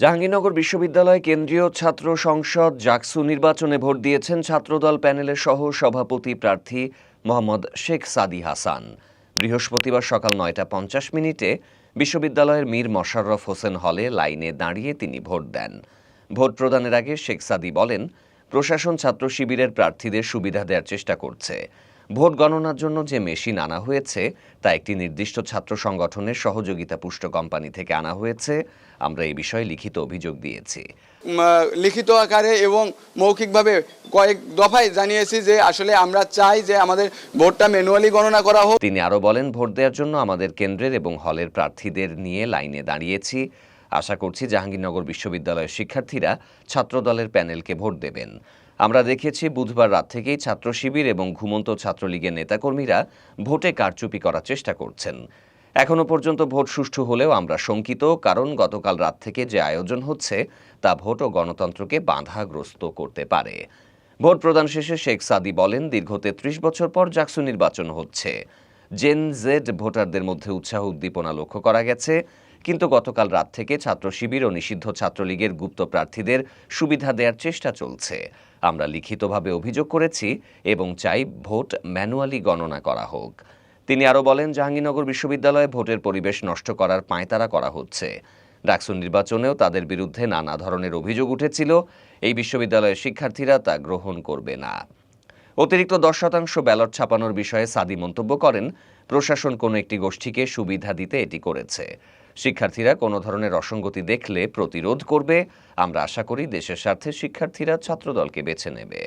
জাহাঙ্গীরনগর বিশ্ববিদ্যালয় কেন্দ্রীয় ছাত্র সংসদ জাকসু নির্বাচনে ভোট দিয়েছেন ছাত্রদল প্যানেলের সহ সভাপতি প্রার্থী মোহাম্মদ শেখ সাদি হাসান। বৃহস্পতিবার সকাল নয়টা পঞ্চাশ মিনিটে বিশ্ববিদ্যালয়ের মীর মশাররফ হোসেন হলে লাইনে দাঁড়িয়ে তিনি ভোট দেন। ভোট প্রদানের আগে শেখ সাদি বলেন, প্রশাসন ছাত্র শিবিরের প্রার্থীদের সুবিধা দেওয়ার চেষ্টা করছে। ভোট গণনার জন্য যে মেশিন আনা হয়েছে তা একটি নির্দিষ্ট ছাত্র সংগঠনের সহযোগিতা পুষ্ট কোম্পানি থেকে আনা হয়েছে। আমরা এই বিষয়ে লিখিত অভিযোগ দিয়েছি। লিখিত আকারে এবং মৌখিকভাবে কয়েক দফায় জানিয়েছি যে আসলে আমরা চাই যে আমাদের ভোটটা ম্যানুয়ালি গণনা করা হোক। তিনি আরও বলেন ভোট দেওয়ার জন্য আমাদের কেন্দ্রের এবং হলের প্রার্থীদের নিয়ে লাইনে দাঁড়িয়েছি। আশা করছি জাহাঙ্গীরনগর বিশ্ববিদ্যালয়ের শিক্ষার্থীরা ছাত্রদলের প্যানেলকে ভোট দেবেন। আমরা দেখেছি বুধবার রাত থেকেই ছাত্র শিবির এবং ঘুমন্ত ছাত্রলীগের নেতাকর্মীরা ভোটে কারচুপি করার চেষ্টা করছেন। এখনও পর্যন্ত ভোট সুষ্ঠু হলেও আমরা শঙ্কিত, কারণ গতকাল রাত থেকে যে আয়োজন হচ্ছে, তা ভোট ও গণতন্ত্রকে বাধাগ্রস্ত করতে পারে। ভোট প্রদান শেষে শেখ সাদি বলেন, দীর্ঘ তেত্রিশ বছর পর জাকসু নির্বাচন হচ্ছে। জেন জেড ভোটারদের মধ্যে উৎসাহ উদ্দীপনা লক্ষ্য করা গেছে। কিন্তু গতকাল রাত থেকে ছাত্র শিবির ও নিষিদ্ধ ছাত্রলীগের গুপ্ত প্রার্থীদের সুবিধা দেওয়ার চেষ্টা চলছে। আমরা লিখিতভাবে অভিযোগ করেছি এবং চাই ভোট ম্যানুয়ালি গণনা করা হোক। তিনি আরও বলেন, জাহাঙ্গীরনগর বিশ্ববিদ্যালয়ে ভোটের পরিবেশ নষ্ট করার পাঁয়তারা করা হচ্ছে। ডাকসু নির্বাচনেও তাদের বিরুদ্ধে নানা ধরনের অভিযোগ উঠেছিল। এই বিশ্ববিদ্যালয়ের শিক্ষার্থীরা তা গ্রহণ করবে না। অতিরিক্ত দশ শতাংশ ব্যালট ছাপানোর বিষয়ে সাদি মন্তব্য করেন, প্রশাসন কোনো একটি গোষ্ঠীকে সুবিধা দিতে এটি করেছে। শিক্ষার্থীরা কোনো ধরনের অসঙ্গতি দেখলে প্রতিরোধ করবে। আমরা আশা করি দেশের স্বার্থে শিক্ষার্থীরা ছাত্রদলকে বেছে নেবে।